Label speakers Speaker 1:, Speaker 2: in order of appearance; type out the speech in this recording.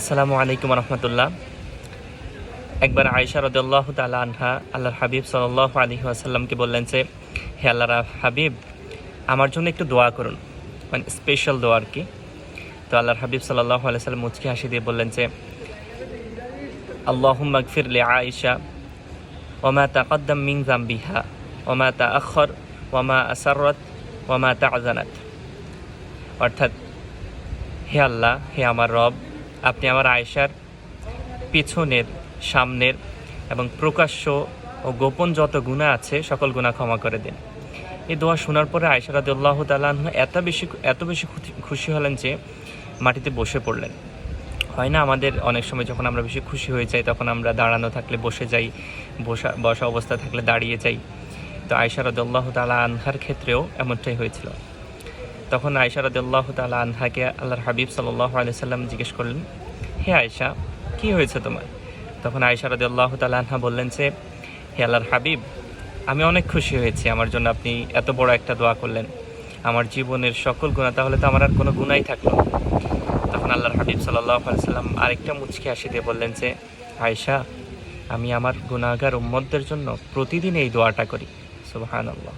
Speaker 1: আসসালামু আলাইকুম রহমতুল্লাহ। একবার আয়েশা রদুল্লাহ তালা আনহা আল্লাহর হাবিব সাল্লাহ আলী আসাল্লামকে বললেন যে, হে আল্লাহ হাবিব, আমার জন্য একটু দোয়া করুন। মানে স্পেশাল দোয়া আর কি। তো আল্লাহর হাবিব সাল্লাহ আলি সাল্লাম মুচকি হাসি দিয়ে বললেন যে আল্লাহ মগফির লে আয়েশা ওমা তাকদ্দাম মিং জাম্বিহা ওমা তা আখর ওমা আসারত ওমা তা আজানাত অর্থাৎ, হে আল্লাহ, হে আমার রব আপনি আমার আয়েশার পিছনের, সামনের এবং প্রকাশ্য ও গোপন যত গুণা আছে, সকল গুণা ক্ষমা করে দিন। এই দোয়া শোনার পরে আয়েশা রাদিউল্লাহ তালাহ এত বেশি এত বেশি খুশি- হলেন যে মাটিতে বসে পড়লেন। হয় না আমাদের অনেক সময় যখন আমরা বেশি খুশি হয়ে যাই, তখন আমরা দাঁড়ানো থাকলে বসে যাই, বসা বসা অবস্থা থাকলে দাঁড়িয়ে যাই। তো আয়েশা রাদিউল্লাহ তালা আনহার ক্ষেত্রেও এমনটাই হয়েছিল। তখন আয়সা রদুল্লাহ তালা আনহাকে আল্লাহর হাবিব সাল্লাহ আলিয়াল্লাম জিজ্ঞেস করলেন, হে আয়সা কি হয়েছে তোমার? তখন আয়সা রদুল্লাহ তালা আনহা বললেন যে, হে আল্লাহর হাবিব, আমি অনেক খুশি হয়েছি। আমার জন্য আপনি এত বড় একটা দোয়া করলেন। আমার জীবনের সকল গুণা তাহলে তো আমার আর কোনো গুণাই থাকল। তখন আল্লাহর হাবিব সাল্লাহ আলিয়াল্লাম আরেকটা মুচকি হাসি দিয়ে বললেন যে আয়সা আমি আমার গুণাগার উম্মতদের জন্য প্রতিদিন এই দোয়াটা করি। সুবাহান আল্লাহ